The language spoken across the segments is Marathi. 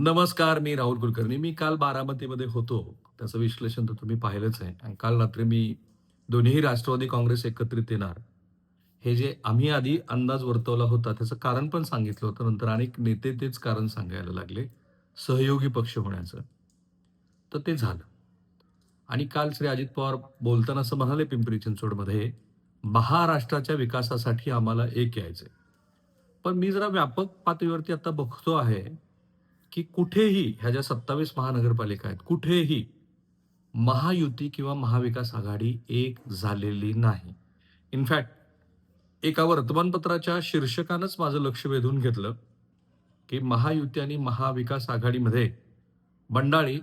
नमस्कार मी राहुल कुलकर्णी. मी काल बारामतीमध्ये होतो. त्याचं विश्लेषण तर तुम्ही पाहिलंच आहे. आणि काल रात्री मी दोन्ही राष्ट्रवादी काँग्रेस एकत्रित येणार. हे जे आम्ही आधी अंदाज वर्तवला होता त्याचं कारण पण सांगितलं होतं. नंतर अनेक नेते तेच कारण सांगायला लागले. सहयोगी पक्ष होण्याचं. तर ते झालं. आणि काल श्री अजित पवार बोलताना असं म्हणाले पिंपरी चिंचवडमध्ये महाराष्ट्राच्या विकासासाठी आम्हाला एक यायचं पण मी जरा व्यापक पातळीवरती आता बघतो आहे. की कुठेही ह्या ज्या सत्तावीस महानगरपालिका आहेत कुठेही महायुती किंवा महाविकास आघाडी एक झालेली नाही. इनफॅक्ट एका वर्तमानपत्राच्या शीर्षकानंच माझं लक्ष वेधून घेतलं की महायुती आणि महाविकास आघाडीमध्ये बंडाळी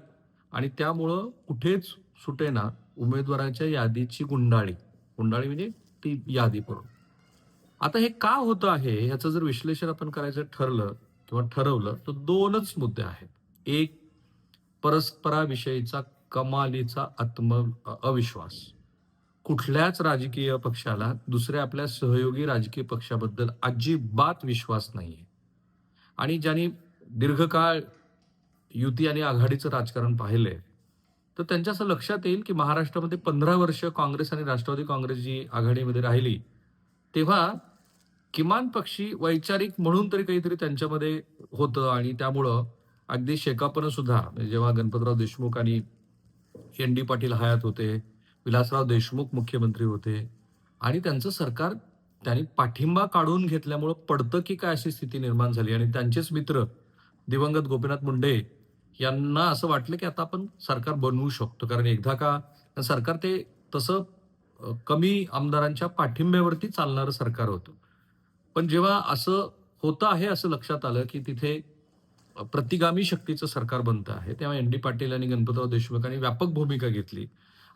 आणि त्यामुळं कुठेच सुटेना उमेदवारांच्या यादीची गुंडाळी. गुंडाळी म्हणजे ती यादी करून आता हे का होतं आहे ह्याचं जर विश्लेषण आपण करायचं ठरलं किंवा ठरवलं तर दोनच मुद्दे आहेत. एक परस्पराविषयीचा कमालीचा आत्म अविश्वास. कुठल्याच राजकीय पक्षाला दुसऱ्या आपल्या सहयोगी राजकीय पक्षाबद्दल अजिबात विश्वास नाहीये. आणि ज्यांनी दीर्घकाळ युती आणि आघाडीचं राजकारण पाहिलंय तर त्यांच्या असं लक्षात येईल की महाराष्ट्रामध्ये पंधरा वर्ष काँग्रेस आणि राष्ट्रवादी काँग्रेस जी आघाडीमध्ये राहिली तेव्हा किमान पक्षी वैचारिक म्हणून तरी काहीतरी त्यांच्यामध्ये होतं आणि त्यामुळं अगदी शेकापनं सुद्धा. म्हणजे जेव्हा गणपतराव देशमुख आणि एन डी पाटील हयात होते विलासराव देशमुख मुख्यमंत्री होते आणि त्यांचं सरकार त्यांनी पाठिंबा काढून घेतल्यामुळं पडतं की काय अशी स्थिती निर्माण झाली. आणि त्यांचेच मित्र दिवंगत गोपीनाथ मुंडे यांना असं वाटलं की आता आपण सरकार बनवू शकतो. कारण एकदा का सरकार ते तसं कमी आमदारांच्या पाठिंब्यावरती चालणारं सरकार होतं. पण जेव्हा असं होतं आहे असं लक्षात आलं की तिथे प्रतिगामी शक्तीचं सरकार बनतं आहे तेव्हा एन डी पाटील आणि गणपतराव देशमुखांनी व्यापक भूमिका घेतली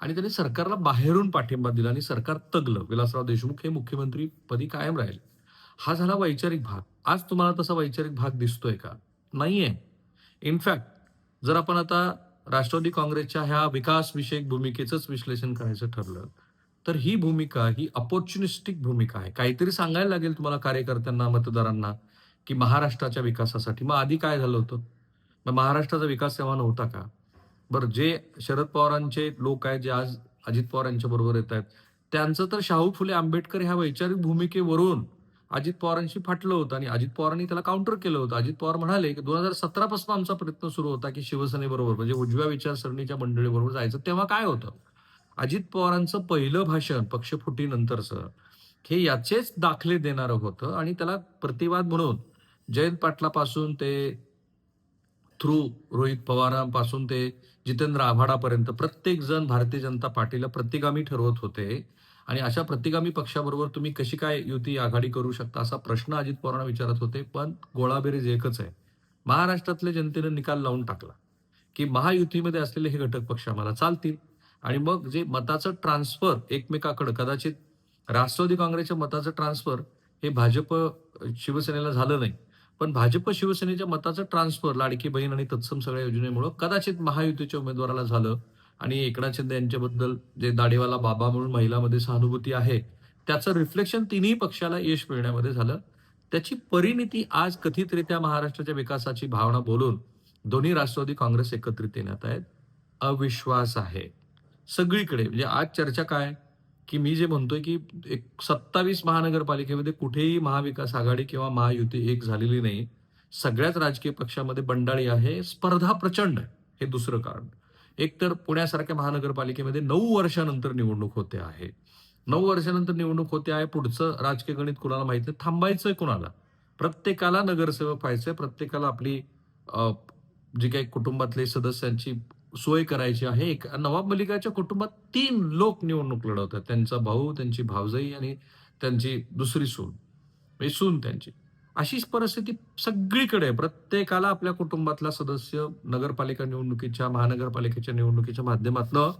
आणि त्यांनी सरकारला बाहेरून पाठिंबा दिला आणि सरकार तगलं. विलासराव देशमुख हे मुख्यमंत्री पदी कायम राहिले. हा झाला वैचारिक भाग. आज तुम्हाला तसा वैचारिक भाग दिसतोय का? नाहीये. इनफॅक्ट जर आपण आता राष्ट्रवादी काँग्रेसच्या ह्या विकासविषयक भूमिकेचंच विश्लेषण करायचं ठरलं तर ही भूमिका ही अपॉर्च्युनिस्टिक भूमिका आहे. काहीतरी सांगायला लागेल तुम्हाला कार्यकर्त्यांना मतदारांना की महाराष्ट्राच्या विकासासाठी? मग आधी काय झालं होतं? मग महाराष्ट्राचा विकास तेव्हा नव्हता का? बरं जे शरद पवारांचे लोक आहेत जे आज अजित पवार यांच्या बरोबर येत आहेत त्यांचं तर शाहू फुले आंबेडकर ह्या वैचारिक भूमिकेवरून अजित पवारांशी फाटलं होतं आणि अजित पवारांनी त्याला काउंटर केलं होतं. अजित पवार म्हणाले की दोन हजार सतरा पासून आमचा प्रयत्न सुरू होता की शिवसेनेबरोबर म्हणजे उजव्या विचारसरणीच्या मंडळीबरोबर जायचं. तेव्हा काय होतं? अजित पवारांचं पहिलं भाषण पक्षफुटीनंतरचं हे याचेच दाखले देणारं होतं आणि त्याला प्रतिवाद म्हणून जयंत पाटलापासून ते थ्रू रोहित पवारांपासून ते जितेंद्र आव्हाडापर्यंत प्रत्येक जण भारतीय जनता पार्टीला प्रतिगामी ठरवत होते. आणि अशा प्रतिगामी पक्षाबरोबर तुम्ही कशी काय युती आघाडी करू शकता असा प्रश्न अजित पवारांना विचारत होते पण गोळाबेरीज एकच आहे. महाराष्ट्रातल्या जनतेनं निकाल लावून टाकला की महायुतीमध्ये असलेले हे घटक पक्ष आम्हाला चालतील. आणि मग जे मताचं ट्रान्सफर एकमेकाकडे कदाचित राष्ट्रवादी काँग्रेसच्या मताचं ट्रान्सफर हे भाजप शिवसेनेला झालं नाही. पण भाजप शिवसेनेच्या मताचं ट्रान्सफर लाडकी बहीण आणि तत्सम सगळ्या योजनेमुळं कदाचित महायुतीच्या उमेदवाराला झालं. आणि एकनाथ शिंदे यांच्याबद्दल जे दाढीवाला बाबा म्हणून महिलामध्ये सहानुभूती आहे त्याचं रिफ्लेक्शन तिन्ही पक्षाला यश मिळण्यामध्ये झालं. त्याची परिणिती आज कथितरित्या महाराष्ट्राच्या विकासाची भावना बोलून दोन्ही राष्ट्रवादी काँग्रेस एकत्रित येण्यात आहेत. अविश्वास आहे. सगळीकडे. म्हणजे आज चर्चा काय? की मी जे म्हणतोय की एक सत्तावीस महानगरपालिकेमध्ये कुठेही महाविकास आघाडी किंवा महायुती एक झालेली नाही. सगळ्याच राजकीय पक्षामध्ये बंडाळी आहे. स्पर्धा प्रचंड आहे. हे दुसरं कारण. एक तर पुण्यासारख्या महानगरपालिकेमध्ये नऊ वर्षानंतर निवडणूक होते आहे. नऊ वर्षानंतर निवडणूक होते आहे पुढचं राजकीय गणित कुणाला माहीत नाही. थांबायचंय कुणाला? प्रत्येकाला नगरसेवक व्हायचंय. प्रत्येकाला आपली जी काही कुटुंबातले सदस्यांची सोय करायची आहे. एक नवाब मलिकाच्या कुटुंबात तीन लोक निवडणूक लढवतात. त्यांचा भाऊ त्यांची भावजाई आणि त्यांची दुसरी सून. म्हणजे सून त्यांची. अशीच परिस्थिती सगळीकडे आहे. प्रत्येकाला आपल्या कुटुंबातला सदस्य नगरपालिका निवडणुकीच्या महानगरपालिकेच्या निवडणुकीच्या माध्यमातून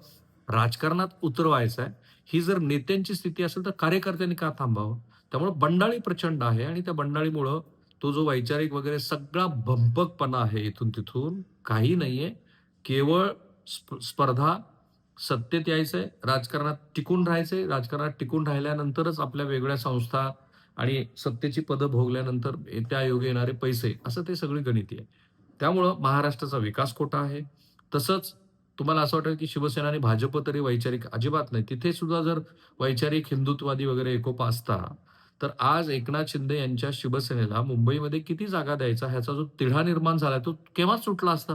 राजकारणात उतरवायचं आहे. ही जर नेत्यांची स्थिती असेल तर कार्यकर्त्यांनी का थांबावं? त्यामुळे बंडाळी प्रचंड आहे आणि त्या बंडाळीमुळं तो जो वैचारिक वगैरे सगळा भंपकपणा आहे इथून तिथून काही नाहीये. केवळ स्प- स्पर्धा सत्तेत यायचंय राजकारणात टिकून राहायचंय राजकारणात टिकून राहिल्यानंतरच आपल्या वेगळ्या संस्था आणि सत्तेची पदं भोगल्यानंतर त्या योगे येणारे पैसे असं ते सगळी गणिती आहे. त्यामुळं महाराष्ट्राचा विकास खोटा आहे. तसंच तुम्हाला असं वाटेल की शिवसेना आणि भाजप तरी वैचारिक अजिबात नाही. तिथे सुद्धा जर वैचारिक हिंदुत्ववादी वगैरे एकोपा असता तर आज एकनाथ शिंदे यांच्या शिवसेनेला मुंबईमध्ये किती जागा द्यायचा ह्याचा जो तिढा निर्माण झाला तो केव्हाच सुटला असता?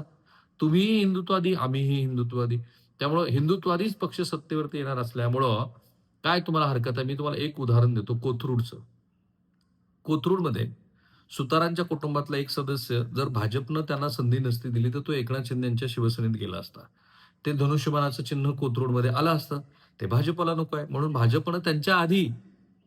तुम्हीही हिंदुत्ववादी आम्हीही हिंदुत्ववादी त्यामुळं हिंदुत्ववादीच पक्ष सत्तेवरती येणार असल्यामुळं काय तुम्हाला हरकत आहे? मी तुम्हाला एक उदाहरण देतो कोथरूडचं. कोथरूडमध्ये सुतारांच्या कुटुंबातला एक सदस्य जर भाजपनं त्यांना संधी नसती दिली तर तो एकनाथ शिंदे यांच्या शिवसेनेत गेला असता. ते धनुष्यबाणाचं चिन्ह कोथरूडमध्ये आलं असतं. ते भाजपला नको आहे. म्हणून भाजपनं त्यांच्या आधी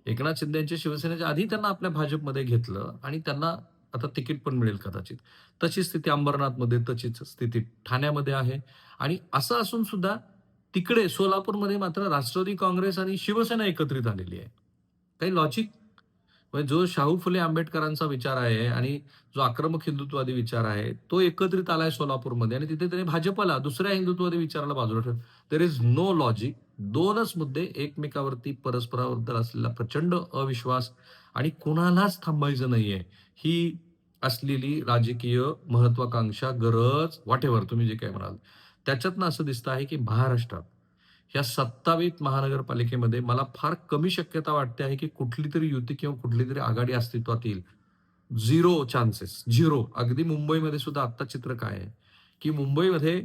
एकनाथ शिंदे यांच्या शिवसेनेच्या आधी त्यांना आपल्या भाजपमध्ये घेतलं आणि त्यांना आता तिकीट पण मिळेल कदाचित. तशी स्थिती अंबरनाथमध्ये तशीच स्थिती ठाण्यामध्ये आहे. आणि असं असून सुद्धा तिकडे सोलापूरमध्ये मात्र राष्ट्रवादी काँग्रेस आणि शिवसेना एकत्रित आलेली आहे. काही लॉजिक म्हणजे जो शाहू फुले आंबेडकरांचा विचार आहे आणि जो आक्रमक हिंदुत्ववादी विचार आहे तो एकत्रित आलाय सोलापूरमध्ये आणि तिथे त्याने भाजपला दुसऱ्या हिंदुत्ववादी विचाराला बाजूला ठेव देर इज नो लॉजिक दोनच मुद्दे एकमेकावरती परस्पराबद्दल असलेला प्रचंड अविश्वास आणि कोणालाच थांबायचं नाहीये. ही असलेली राजकीय महत्वाकांक्षा गरज वाटेवर तुम्ही जे काय म्हणाल त्याच्यातनं असं दिसतं आहे की महाराष्ट्रात ह्या सत्तावीस महानगरपालिकेमध्ये मला फार कमी शक्यता वाटते आहे की कुठली तरी युती किंवा कुठली तरी आघाडी अस्तित्वात येईल. झिरो चान्सेस झिरो अगदी मुंबईमध्ये सुद्धा आत्ता चित्र काय आहे? की मुंबईमध्ये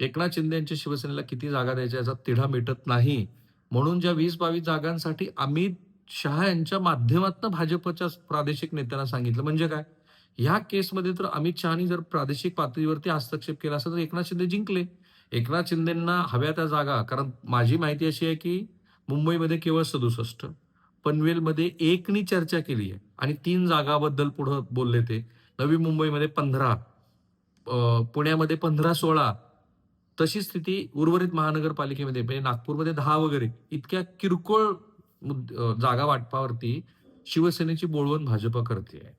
एकनाथ शिंदे यांच्या शिवसेनेला किती जागा द्यायच्या याचा तिढा मिटत नाही. म्हणून ज्या वीस बावीस जागांसाठी अमित शहा यांच्या माध्यमातून भाजपच्या प्रादेशिक नेत्यांना सांगितलं म्हणजे काय? ह्या केसमध्ये तर अमित शहानी जर प्रादेशिक पातळीवरती हस्तक्षेप केला असता तर एकनाथ शिंदे जिंकले. एकनाथ शिंदेंना हव्या त्या जागा कारण माझी माहिती अशी आहे की मुंबईमध्ये केवळ सदुसष्ट पनवेलमध्ये एकनी चर्चा केली आहे आणि तीन जागाबद्दल पुढं बोलले ते. नवी मुंबईमध्ये पंधरा पुण्यामध्ये पंधरा सोळा तशी स्थिती उर्वरित महानगरपालिकेमध्ये म्हणजे नागपूरमध्ये दहा वगैरे इतक्या किरकोळ जागा वाटपावरती शिवसेनेची बोळवण भाजप करते आहे.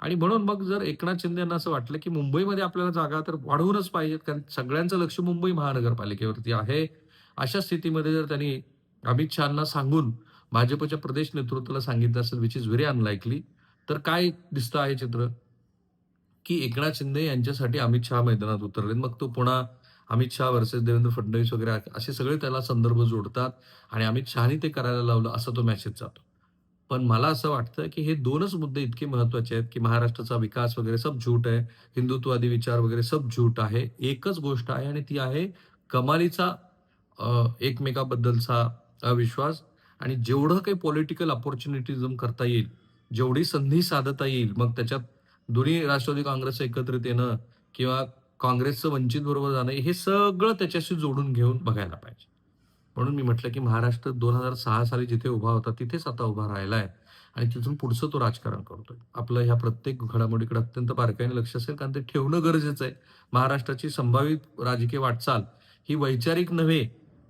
आणि म्हणून मग जर एकनाथ शिंदे यांना असं वाटलं की मुंबईमध्ये आपल्याला जागा तर वाढवूनच पाहिजेत कारण सगळ्यांचं लक्ष मुंबई महानगरपालिकेवरती आहे. अशा स्थितीमध्ये जर त्यांनी अमित शहाना सांगून भाजपच्या प्रदेश नेतृत्वाला सांगितलं असेल विच इज व्हेरी अनलाइकली तर काय दिसतं आहे चित्र? की एकनाथ शिंदे यांच्यासाठी अमित शहा मैदानात उतरले मग तो पुन्हा अमित शहा वर्सेस देवेंद्र फडणवीस वगैरे असे सगळे त्याला संदर्भ जोडतात आणि अमित शहानी ते करायला लावलं असा तो मेसेज जातो. पण मला असं वाटतं की हे दोनच मुद्दे इतके महत्त्वाचे आहेत की महाराष्ट्राचा विकास वगैरे सब झूट आहे हिंदुत्ववादी विचार वगैरे सब झूट आहे एकच गोष्ट आहे आणि ती आहे कमालीचा एकमेकाबद्दलचा अविश्वास आणि जेवढं काही पॉलिटिकल ऑपॉर्च्युनिटीजम करता येईल जेवढी संधी साधता येईल मग त्याच्यात दोन्ही राष्ट्रवादी काँग्रेस एकत्रित येणं किंवा काँग्रेसचं वंचित बरोबर जाणं हे सगळं त्याच्याशी जोडून घेऊन बघायला पाहिजे. म्हणून मी म्हटलं की महाराष्ट्र दोन हजार सहा साली जिथे उभा होता तिथेच आता उभा राहिला आहे. आणि तिथून पुढचं तो राजकारण करतोय. आपलं ह्या प्रत्येक घडामोडीकडे अत्यंत बारकाईने लक्ष असेल कारण ते ठेवणं गरजेचं आहे. महाराष्ट्राची संभावित राजकीय वाटचाल ही वैचारिक नव्हे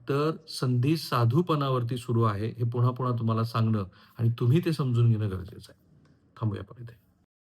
तर संधी साधूपणावरती सुरू आहे हे पुन्हा पुन्हा तुम्हाला सांगणं आणि तुम्ही ते समजून घेणं गरजेचं आहे. थांबूया पण इथे